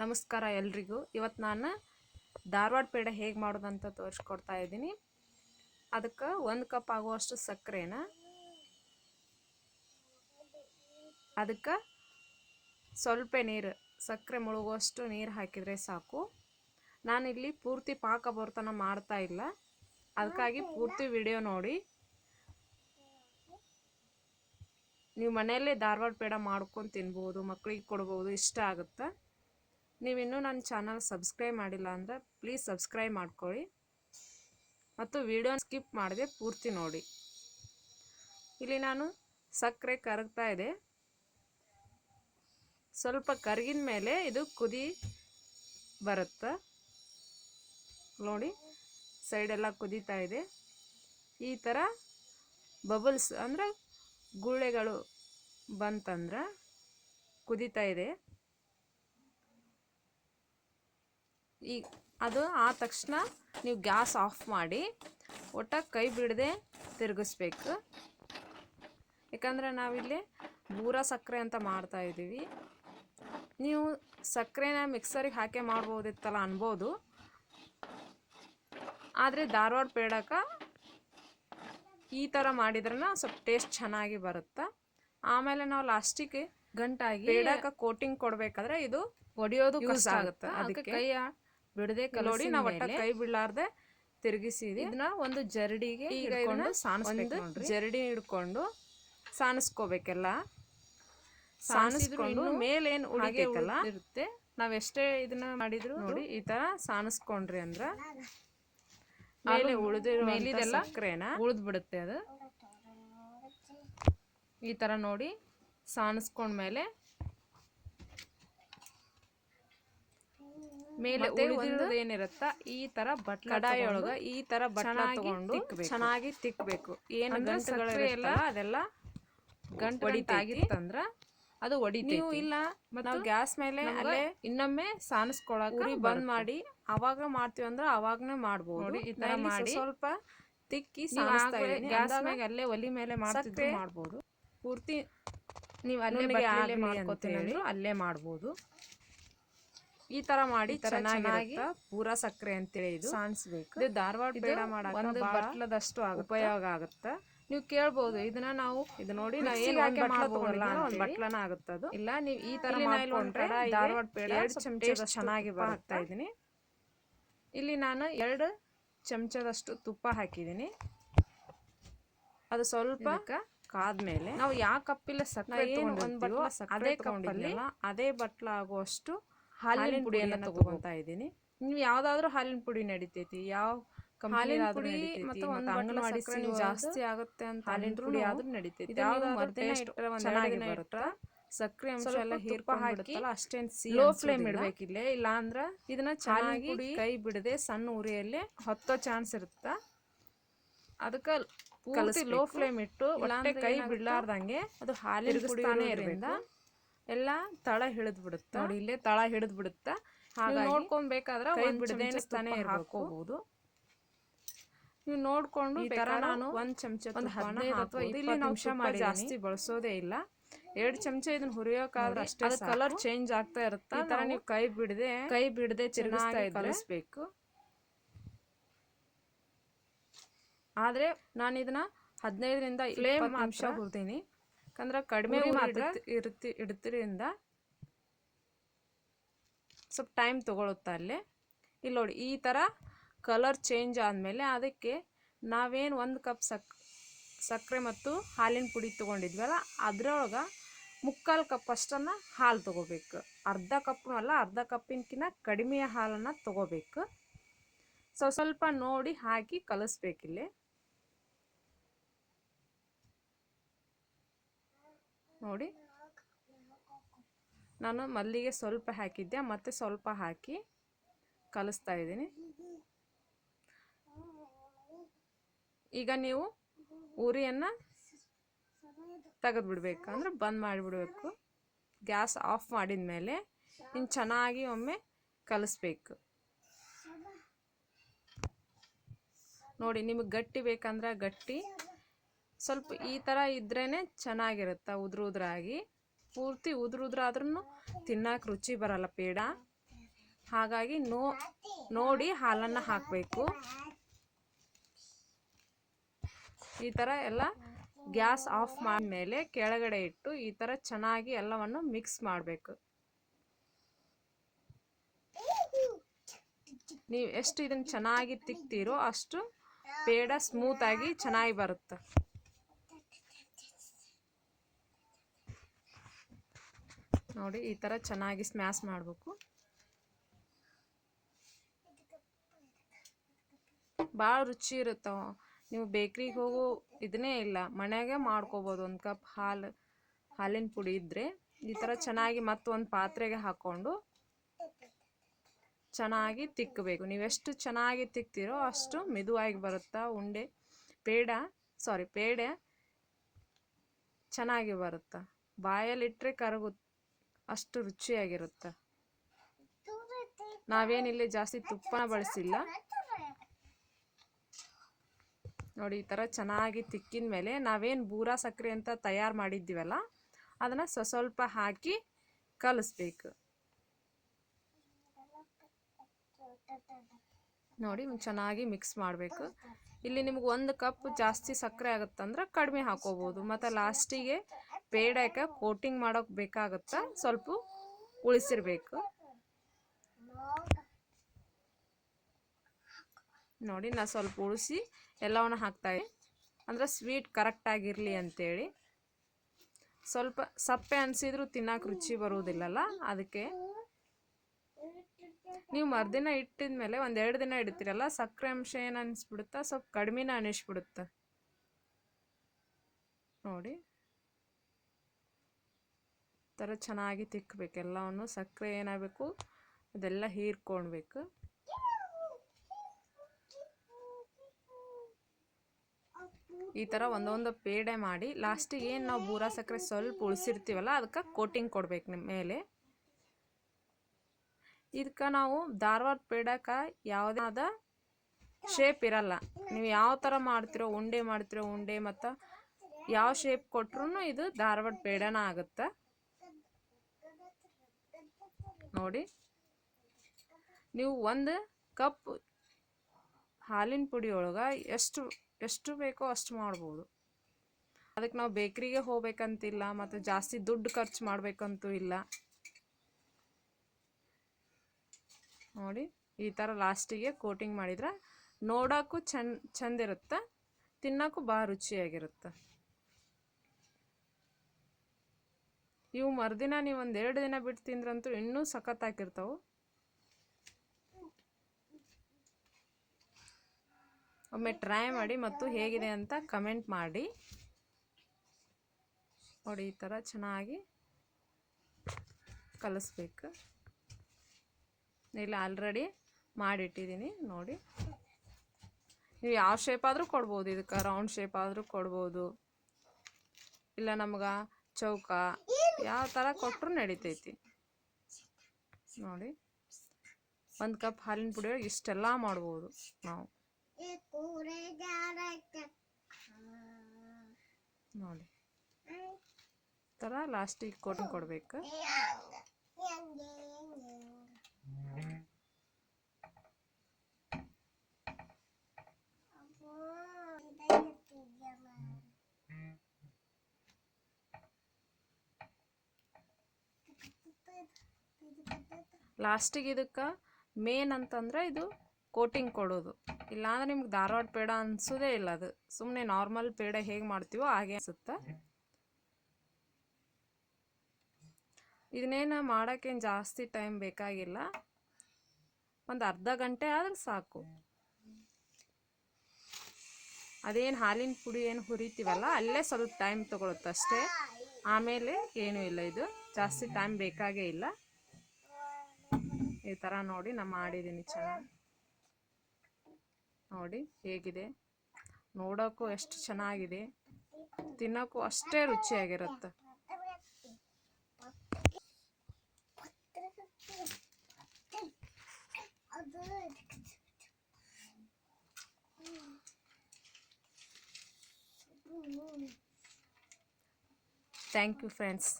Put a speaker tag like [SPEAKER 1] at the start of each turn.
[SPEAKER 1] ನಮಸ್ಕಾರ ಎಲ್ರಿಗೂ. ಇವತ್ತು ನಾನು ಧಾರವಾಡ ಪೇಡ ಹೇಗೆ ಮಾಡೋದಂತ ತೋರಿಸ್ಕೊಡ್ತಾ ಇದ್ದೀನಿ. ಅದಕ್ಕೆ ಒಂದು ಕಪ್ ಆಗುವಷ್ಟು ಸಕ್ಕರೆನ ಅದಕ್ಕೆ ಸ್ವಲ್ಪ ನೀರು, ಸಕ್ಕರೆ ಮುಳುಗುವಷ್ಟು ನೀರು ಹಾಕಿದರೆ ಸಾಕು. ನಾನಿಲ್ಲಿ ಪೂರ್ತಿ ಪಾಕ ಬರ್ತನ ಮಾಡ್ತಾ ಇಲ್ಲ. ಅದಕ್ಕಾಗಿ ಪೂರ್ತಿ ವಿಡಿಯೋ ನೋಡಿ. ನೀವು ಮನೆಯಲ್ಲೇ ಧಾರವಾಡ ಪೇಡ ಮಾಡ್ಕೊಂಡು ತಿನ್ಬೋದು ಮಕ್ಕಳಿಗೆ ಕೊಡ್ಬೋದು, ಇಷ್ಟ ಆಗುತ್ತೆ? ನೀವಿನ್ನೂ ನನ್ನ ಚಾನಲ್ ಸಬ್ಸ್ಕ್ರೈಬ್ ಮಾಡಿಲ್ಲ ಅಂದರೆ ಪ್ಲೀಸ್ ಸಬ್ಸ್ಕ್ರೈಬ್ ಮಾಡ್ಕೊಳ್ಳಿ ಮತ್ತು ವಿಡಿಯೋ ಸ್ಕಿಪ್ ಮಾಡದೆ ಪೂರ್ತಿ ನೋಡಿ. ಇಲ್ಲಿ ನಾನು ಸಕ್ಕರೆ ಕರಗ್ತಾ ಇದೆ. ಸ್ವಲ್ಪ ಕರಗಿದ ಮೇಲೆ ಇದು ಕುದಿ ಬರುತ್ತೆ. ನೋಡಿ ಸೈಡೆಲ್ಲ ಕುದೀತಾ ಇದೆ. ಈ ಥರ ಬಬಲ್ಸ್ ಅಂದರೆ ಗುಳ್ಳೆಗಳು ಬಂತಂದ್ರೆ ಕುದೀತಾ ಇದೆ. ಈ ಅದು ಆದ ತಕ್ಷಣ ನೀವು ಗ್ಯಾಸ್ ಆಫ್ ಮಾಡಿ ಒಟ್ಟ ಕೈ ಬಿಡದೆ ತಿರುಗಿಸ್ಬೇಕು. ಯಾಕಂದರೆ ನಾವಿಲ್ಲಿ ಬೂರ ಸಕ್ಕರೆ ಅಂತ ಮಾಡ್ತಾ ಇದ್ದೀವಿ. ನೀವು ಸಕ್ಕರೆನ ಮಿಕ್ಸರಿಗೆ ಹಾಕಿ ಮಾಡ್ಬೋದಿತ್ತಲ್ಲ ಅನ್ಬೋದು. ಆದರೆ ಧಾರವಾಡ ಪೇಡಕ ಈ ಥರ ಮಾಡಿದ್ರನ ಸ್ವಲ್ಪ ಟೇಸ್ಟ್ ಚೆನ್ನಾಗಿ ಬರುತ್ತೆ? ಆಮೇಲೆ ನಾವು ಲಾಸ್ಟಿಗೆ ಗಂಟಾಗಿ ಪೇಡಕ ಕೋಟಿಂಗ್ ಕೊಡಬೇಕಾದ್ರೆ ಇದು ಒಡೆಯೋದು ಯೂಸ್ ಆಗುತ್ತೆ. ಅದಕ್ಕೆ ಕೈ ಬಿಡದೆ ಕಲೋಡಿ ನಾವು ಒಟ್ಟ ಕೈ ಬಿಡ್ಲಾರ್ದೆ ತಿರುಗಿಸಿ ಇದನ್ನ ಒಂದು ಜರಡಿಗೆ ಈಗ ಇದನ್ನ ಒಂದು ಜರಡಿ ಹಿಡ್ಕೊಂಡು ಸಾಣಿಸ್ಕೋಬೇಕೆಲ್ಲ ಸಾಣಿಸ್ಕೊಂಡು ಮೇಲೇನು ಉಳಿಬೇಕಲ್ಲ ಇರುತ್ತೆ ಎಷ್ಟೇ ಇದನ್ನ ಮಾಡಿದ್ರು ನೋಡಿ ಈ ತರ ಸಾಣಿಸ್ಕೊಂಡ್ರಿ ಅಂದ್ರ. ಮೇಲೆ ಉಳಿದಿರೋ ಮೇಲಿದೆಲ್ಲ ಸಕ್ಕರೆನ ಉಳಿದ್ ಬಿಡುತ್ತೆ ಅದು. ಈ ತರ ನೋಡಿ ಸಾಣಿಸ್ಕೊಂಡ್ಮೇಲೆ ಮೇಲೆ ಉಳಿದಿರೋದು ಏನಿರುತ್ತ? ಈ ತರ ಕಡಾಯಿ ಒಳಗ ಈ ತರ ಬಟ್ಲ ತಗೊಂಡು ಚೆನ್ನಾಗಿ ತಿಕ್ಬೇಕು. ಏನು ಗಂಟುಗಳು ಎಲ್ಲ ಅದೆಲ್ಲ ಗಂಟು ಒಡಿತಾಗಿತ್ತಂದ್ರ ಅದು ಒಡಿ ನೀವು ಇಲ್ಲ ನಾವು ಗ್ಯಾಸ್ ಮೇಲೆ ಅಲ್ಲೇ ಇನ್ನೊಮ್ಮೆ ಸಾನಿಸ್ಕೊಳಕ್ ಬಂದ್ ಮಾಡಿ ಅವಾಗ ಮಾಡ್ತೀವಿ ಅಂದ್ರೆ ಅವಾಗನೇ ಮಾಡ್ಬೋದು. ನೋಡಿ ಈ ತರ ಮಾಡಿ. ಸ್ವಲ್ಪ ತಿಕ್ಕಿ ಗ್ಯಾಸ್ ಮೇಲೆ ಅಲ್ಲೇ ಒಲಿ ಮೇಲೆ ಮಾಡ್ತಿದ್ರೆ ಮಾಡ್ಬೋದು. ಪೂರ್ತಿ ನೀವು ಅಲ್ಲೇ ಮಾಡ್ಕೋತೀನಿ ಅಲ್ಲೇ ಮಾಡ್ಬೋದು. ಈ ತರ ಮಾಡಿ ಚೆನ್ನಾಗಿ ಪೂರಾ ಸಕ್ಕರೆ ಅಂತೇಳಿ ಇದು. ಸಾಣಿಸ್ಬೇಕು ಇದು ಧಾರವಾಡ ಪೇಡ ಮಾಡಕ್ಕೆ ಒಂದು ಬಟ್ಲದಷ್ಟು ಉಪಯೋಗ ಆಗುತ್ತೆ. ನೀವು ಕೇಳ್ಬೋದು ಇದನ್ನ ನಾವು ಇದು ನೋಡಿ ನಾವು ಏನು ಮಾಡ್ಬೋದಲ್ಲ ಒಂದು ಬಟ್ಲನ ಆಗುತ್ತೆ ಅದು. ಇಲ್ಲ ನೀವು ಈ ತರ ಮಾಡ್ಕೊಂಡ್ರೆ ಧಾರವಾಡ ಪೇಡ ಚಮಚ ಚೆನ್ನಾಗಿ ಹಾಕ್ತಾ ಇದೀನಿ ಇಲ್ಲಿ ನಾನು ಎರಡು ಚಮಚದಷ್ಟು ತುಪ್ಪ ಹಾಕಿದೀನಿ ಅದು ಸ್ವಲ್ಪ ಕಾದ್ಮೇಲೆ ನಾವು ಯಾವ ಕಪ್ಪಿಲ್ಲ ಸಕ್ಕರೆ ಅದೇ ಕಪ್ಪಲ್ಲಿ ಅದೇ ಬಟ್ಲ ಆಗುವಷ್ಟು ಹಾಲಿನ ಪುಡಿಯನ್ನು ತಗೊಂತಾ ಇದೀನಿ ನೀವು ಯಾವ್ದಾದ್ರು ಹಾಲಿನ ಪುಡಿ ನಡಿತೈತಿ ಯಾವ ಹಾಲಿನ ಪುಡಿ ಮತ್ತೆ ಒಂದು ಅಂಗನವಾಡಿ ನೀವು ಜಾಸ್ತಿ ಆಗುತ್ತೆ ಅಂತ ಹಾಲಿನ ಪುಡಿ ಆದ್ರೂ ನಡಿತೈತಿ? ಚೆನ್ನಾಗಿ ಬರುತ್ತೆ? ಸಕ್ಕರೆ ಅಂಶ ಎಲ್ಲ ಹೀರ್ಪ ಹಾಕಿ ಅಷ್ಟೇನ್ ಲೋ ಫ್ಲೇಮ್ ಇಡ್ಬೇಕಿಲ್ಲ ಇಲ್ಲ ಅಂದ್ರ ಇದನ್ನ ಚೆನ್ನಾಗಿ ಕೈ ಬಿಡದೆ ಸಣ್ಣ ಉರಿಯಲ್ಲಿ ಹೊತ್ತೋ ಚಾನ್ಸ್ ಇರುತ್ತ? ಅದಕ್ಕೆ ಪೂರ್ತಿ ಲೋ ಫ್ಲೇಮ್ ಇಟ್ಟು ಒಳ್ಳೆ ಕೈ ಬಿಡ್ಲಾರ್ದಂಗೆ ಅದು ಹಾಲಿನ ಪುಡಿ ಇರೋದ್ರಿಂದ ಎಲ್ಲ ತಳ ಹಿಡಿದ್ ಬಿಡುತ್ತೆ ನೋಡಿ ಇಲ್ಲೇ ತಳ ಹಿಡಿದ್ ಬಿಡುತ್ತೆ ಹಾಗಾಗಿ ನೋಡ್ಕೊಬೇಕಾದ್ರೆ ಬಿಡದೆ ತಾನೇ ಹಾಕೋಬಹುದು ನೀವು ನೋಡ್ಕೊಂಡು ಈ ತರ ನಾನು ಒಂದ್ ಚಮಚ ಒಂದು ಹದಿನೈದು ಅಥವಾ ಇಲ್ಲಿ ಮಾಡಿ ಜಾಸ್ತಿ ಬಳಸೋದೇ ಇಲ್ಲ. ಎರಡ್ ಚಮಚ ಇದನ್ನ ಹುರಿಯೋಕಾದ್ರೆ ಅಷ್ಟೇ ಕಲರ್ ಚೇಂಜ್ ಆಗ್ತಾ ಇರುತ್ತೆ? ಈ ತರ ನೀವು ಕೈ ಬಿಡದೆ ಕೈ ಬಿಡದೆ ತಿರುಗಿಸ್ತಾ ಕಲಿಸ್ಬೇಕು. ಆದ್ರೆ ನಾನು ಇದನ್ನ ಹದಿನೈದರಿಂದ ಫ್ಲೇಮ್ ಅಂಶ ಹುರಿದೀನಿ. ಯಾಕಂದ್ರೆ ಕಡಿಮೆ ಇರ್ತಿ ಇಡ್ತಿರಿಂದ ಸ್ವಲ್ಪ ಟೈಮ್ ತಗೊಳುತ್ತೆ ಅಲ್ಲಿ. ಇಲ್ಲಿ ನೋಡಿ ಈ ಥರ ಕಲರ್ ಚೇಂಜ್ ಆದಮೇಲೆ ಅದಕ್ಕೆ ನಾವೇನು ಒಂದು ಕಪ್ ಸಕ್ ಸಕ್ಕರೆ ಮತ್ತು ಹಾಲಿನ ಪುಡಿ ತೊಗೊಂಡಿದ್ವಲ್ಲ ಅದರೊಳಗೆ ಮುಕ್ಕಾಲು ಕಪ್ ಅಷ್ಟನ್ನು ಹಾಲು ತೊಗೋಬೇಕು. ಅರ್ಧ ಕಪ್ನು ಅಲ್ಲ ಅರ್ಧ ಕಪ್ಪಿನಕಿನ್ನ ಕಡಿಮೆ ಹಾಲನ್ನು ತೊಗೋಬೇಕು. ಸೊ ಸ್ವಲ್ಪ ನೋಡಿ ಹಾಕಿ ಕಲಿಸ್ಬೇಕಿಲ್ಲಿ. ನೋಡಿ. ನಾನು ಮಲ್ಲಿಗೆ ಸ್ವಲ್ಪ ಹಾಕಿದ್ದೆ ಮತ್ತೆ ಸ್ವಲ್ಪ ಹಾಕಿ ಕಲಿಸ್ತಾ ಇದ್ದೀನಿ. ಈಗ ನೀವು ಉರಿಯನ್ನು ತೆಗೆದ್ಬಿಡ್ಬೇಕು. ಅಂದ್ರೆ ಬಂದ್ ಮಾಡಿಬಿಡ್ಬೇಕು. ಗ್ಯಾಸ್ ಆಫ್ ಮಾಡಿದ ಮೇಲೆ ಇನ್ನು ಚೆನ್ನಾಗಿ ಒಮ್ಮೆ ಕಲಿಸ್ಬೇಕು. ನೋಡಿ, ನಿಮಗೆ ಗಟ್ಟಿ ಬೇಕಂದ್ರೆ ಗಟ್ಟಿ ಸ್ವಲ್ಪ ಈ ಥರ ಇದ್ರೇ ಚೆನ್ನಾಗಿರುತ್ತೆ ಉದ್ರ ಪೂರ್ತಿ ಉದ್ರ ಉದ್ರ ಆದ್ರೂ ತಿನ್ನಕ್ಕೆ ರುಚಿ ಬರಲ್ಲ ಪೇಡ. ಹಾಗಾಗಿ ನೋ, ನೋಡಿ ಹಾಲನ್ನು ಹಾಕಬೇಕು. ಈ ಥರ ಎಲ್ಲ ಗ್ಯಾಸ್ ಆಫ್ ಮೇಲೆ ಕೆಳಗಡೆ ಇಟ್ಟು ಈ ಥರ ಚೆನ್ನಾಗಿ ಎಲ್ಲವನ್ನು ಮಿಕ್ಸ್ ಮಾಡಬೇಕು. ನೀವು ಎಷ್ಟು ಇದನ್ನು ಚೆನ್ನಾಗಿ ತಿಕ್ತೀರೋ ಅಷ್ಟು ಪೇಡ ಸ್ಮೂತಾಗಿ ಚೆನ್ನಾಗಿ ಬರುತ್ತೆ. ನೋಡಿ, ಈ ಥರ ಚೆನ್ನಾಗಿ ಸ್ಮ್ಯಾಶ್ ಮಾಡಬೇಕು. ಭಾಳ ರುಚಿ ಇರುತ್ತೆ? ನೀವು ಬೇಕ್ರಿಗೆ ಹೋಗೋ ಇದನ್ನೇ ಇಲ್ಲ. ಮನೆಯಾಗೆ ಮಾಡ್ಕೋಬೋದು. ಒಂದು ಕಪ್ ಹಾಲು, ಹಾಲಿನ ಪುಡಿ ಇದ್ದರೆ ಈ ಥರ ಚೆನ್ನಾಗಿ ಮತ್ತೊಂದು ಪಾತ್ರೆಗೆ ಹಾಕ್ಕೊಂಡು ಚೆನ್ನಾಗಿ ತಿಕ್ಕಬೇಕು ನೀವೆಷ್ಟು ಚೆನ್ನಾಗಿ ತಿಕ್ತಿರೋ ಅಷ್ಟು ಮೆದುವಾಗಿ ಬರುತ್ತಾ? ಉಂಡೆ, ಪೇಡ ಸಾರಿ ಪೇಡೆ ಚೆನ್ನಾಗಿ ಬರುತ್ತಾ? ಬಾಯಲ್ಲಿಟ್ಟರೆ ಕರಗು ಅಷ್ಟು ರುಚಿಯಾಗಿರುತ್ತೆ. ನಾವೇನಿಲ್ಲಿ ಜಾಸ್ತಿ ತುಪ್ಪನ ಬಳಸಿಲ್ಲ. ನೋಡಿ, ಈ ಥರ ಚೆನ್ನಾಗಿ ತಿಕ್ಕಿದ ಮೇಲೆ ನಾವೇನು ಬೂರಾ ಸಕ್ಕರೆ ಅಂತ ತಯಾರು ಮಾಡಿದ್ದೀವಲ್ಲ, ಅದನ್ನು ಸ್ವ ಸ್ವಲ್ಪ ಹಾಕಿ ಕಲಿಸ್ಬೇಕು. ನೋಡಿ ಚೆನ್ನಾಗಿ ಮಿಕ್ಸ್ ಮಾಡಬೇಕು. ಇಲ್ಲಿ ನಿಮ್ಗೆ ಒಂದು ಕಪ್ ಜಾಸ್ತಿ ಸಕ್ಕರೆ ಆಗುತ್ತಂದ್ರೆ ಕಡಿಮೆ ಹಾಕೋಬೋದು. ಮತ್ತು ಲಾಸ್ಟಿಗೆ ಪೇಡಕ್ಕೆ ಕೋಟಿಂಗ್ ಮಾಡೋಕೆ ಬೇಕಾಗುತ್ತಾ? ಸ್ವಲ್ಪ ಉಳಿಸಿರ್ಬೇಕು. ನೋಡಿ, ನಾ ಸ್ವಲ್ಪ ಉಳಿಸಿ ಎಲ್ಲವನ್ನು ಹಾಕ್ತಾಯಿ ಅಂದ್ರೆ ಸ್ವೀಟ್ ಕರೆಕ್ಟಾಗಿರಲಿ ಅಂತೇಳಿ. ಸ್ವಲ್ಪ ಸಪ್ಪೆ ಅನಿಸಿದ್ರು ತಿನ್ನೋಕೆ ರುಚಿ ಬರುವುದಿಲ್ಲಲ್ಲ, ಅದಕ್ಕೆ ನೀವು ಮರುದಿನ ಇಟ್ಟಿದ ಮೇಲೆ ಒಂದೆರಡು ದಿನ ಇಡ್ತೀರಲ್ಲ, ಸಕ್ಕರೆ ಅಂಶ ಏನು ಅನಿಸ್ಬಿಡುತ್ತಾ? ಸ್ವಲ್ಪ ಕಡಿಮೆನ ಅನಿಸ್ಬಿಡುತ್ತೆ? ನೋಡಿ. ಥರ ಚೆನ್ನಾಗಿ ತಿಕ್ಕಬೇಕು ಎಲ್ಲವನ್ನು ಸಕ್ಕರೆ ಏನಾಗಬೇಕು ಅದೆಲ್ಲ ಹೀರ್ಕೊಳ್ಬೇಕು. ಈ ಥರ ಒಂದೊಂದು ಪೇಡೆ ಮಾಡಿ, ಲಾಸ್ಟಿಗೆ ಏನು ನಾವು ಬೂರಾ ಸಕ್ಕರೆ ಸ್ವಲ್ಪ ಉಳಿಸಿರ್ತೀವಲ್ಲ ಅದಕ್ಕೆ ಕೋಟಿಂಗ್ ಕೊಡ್ಬೇಕು ನಿಮ್ಮ ಮೇಲೆ. ಇದಕ್ಕೆ ನಾವು ಧಾರವಾಡ ಪೇಡಕ್ಕೆ ಯಾವುದೇ ಆದ ಶೇಪ್ ಇರಲ್ಲ. ನೀವು ಯಾವ ಥರ ಮಾಡ್ತಿರೋ ಉಂಡೆ ಮಾಡ್ತಿರೋ ಉಂಡೆ ಮತ್ತು ಯಾವ ಶೇಪ್ ಕೊಟ್ರೂ ಇದು ಧಾರವಾಡ ಪೇಡನ ಆಗುತ್ತೆ. ನೋಡಿ. ನೀವು ಒಂದು ಕಪ್ ಹಾಲಿನ ಪುಡಿ ಒಳಗೆ ಎಷ್ಟು ಎಷ್ಟು ಬೇಕೋ ಅಷ್ಟು ಮಾಡ್ಬೋದು. ಅದಕ್ಕೆ ನಾವು ಬೇಕ್ರಿಗೆ ಹೋಗ್ಬೇಕಂತಿಲ್ಲ, ಮತ್ತು ಜಾಸ್ತಿ ದುಡ್ಡು ಖರ್ಚು ಮಾಡಬೇಕಂತೂ ಇಲ್ಲ. ನೋಡಿ, ಈ ಥರ ಲಾಸ್ಟಿಗೆ ಕೋಟಿಂಗ್ ಮಾಡಿದ್ರೆ ನೋಡೋಕ್ಕೂ ಚಂದ ಚಂದಿರುತ್ತೆ, ತಿನ್ನೋಕ್ಕೂ ಭಾಳ ರುಚಿಯಾಗಿರುತ್ತೆ. ಇವು ಮರುದಿನ ನೀವು ಒಂದು ಎರಡು ದಿನ ಬಿಟ್ಟು ತಿಂದ್ರಂತೂ ಇನ್ನೂ ಸಖತ್ತಾಗಿರ್ತಾವೆ ಒಮ್ಮೆ ಟ್ರೈ ಮಾಡಿ ಮತ್ತು ಹೇಗಿದೆ ಅಂತ ಕಮೆಂಟ್ ಮಾಡಿ. ನೋಡಿ, ಈ ಥರ ಚೆನ್ನಾಗಿ ಕಲಿಸ್ಬೇಕು. ಇಲ್ಲ ಆಲ್ರೆಡಿ ಮಾಡಿಟ್ಟಿದ್ದೀನಿ, ನೋಡಿ. ನೀವು ಯಾವ ಶೇಪ್ ಆದರೂ ಕೊಡ್ಬೋದು, ಇದಕ್ಕೆ ರೌಂಡ್ ಶೇಪ್ ಆದರೂ ಕೊಡ್ಬೋದು. ಇಲ್ಲ, ನಮ್ಗೆ ಚೌಕ ಯಾವ ಥರ ಕೊಟ್ಟರು ನಡಿತೈತಿ. ನೋಡಿ, ಒಂದು ಕಪ್ ಹಾಲಿನ ಪುಡಿ ಒಳಗೆ ಇಷ್ಟೆಲ್ಲ ಮಾಡ್ಬೋದು ನಾವು. ನೋಡಿ ಥರ ಲಾಸ್ಟಿಗೆ ಕೊಟ್ಟು ಕೊಡ್ಬೇಕು. ಲಾಸ್ಟಿಗೆ ಇದಕ್ಕೆ ಮೇನ್ ಅಂತಂದ್ರೆ ಇದು ಕೋಟಿಂಗ್ ಕೊಡೋದು. ಇಲ್ಲಾಂದ್ರೆ ನಿಮ್ಗೆ ಧಾರವಾಡ ಪೇಡ ಅನ್ಸೋದೇ ಇಲ್ಲ ಅದು. ಸುಮ್ಮನೆ ನಾರ್ಮಲ್ ಪೇಡ ಹೇಗೆ ಮಾಡ್ತೀವೋ ಹಾಗೆ ಅನಿಸುತ್ತೆ. ಇದನ್ನೇನು ಮಾಡೋಕ್ಕೇನು ಜಾಸ್ತಿ ಟೈಮ್ ಬೇಕಾಗಿಲ್ಲ. ಒಂದು ಅರ್ಧ ಗಂಟೆ ಆದ್ರೆ ಸಾಕು. ಅದೇನು ಹಾಲಿನ ಪುಡಿ ಏನು ಹುರಿತೀವಲ್ಲ, ಅಲ್ಲೇ ಸ್ವಲ್ಪ ಟೈಮ್ ತೊಗೊಳುತ್ತೆ ಅಷ್ಟೇ. ಆಮೇಲೆ ಏನೂ ಇಲ್ಲ ಇದು. ಜಾಸ್ತಿ ಟೈಮ್ ಬೇಕಾಗೇ ಇಲ್ಲ. ಈ ಥರ ನೋಡಿ ನಾ ಮಾಡಿದ್ದೀನಿ ಚೆನ್ನಾಗಿ ನೋಡಿ ಹೇಗಿದೆ. ನೋಡೋಕ್ಕೂ ಎಷ್ಟು ಚೆನ್ನಾಗಿದೆ. ತಿನ್ನೋಕ್ಕೂ ಅಷ್ಟೇ ರುಚಿಯಾಗಿರುತ್ತೆ. Thank you friends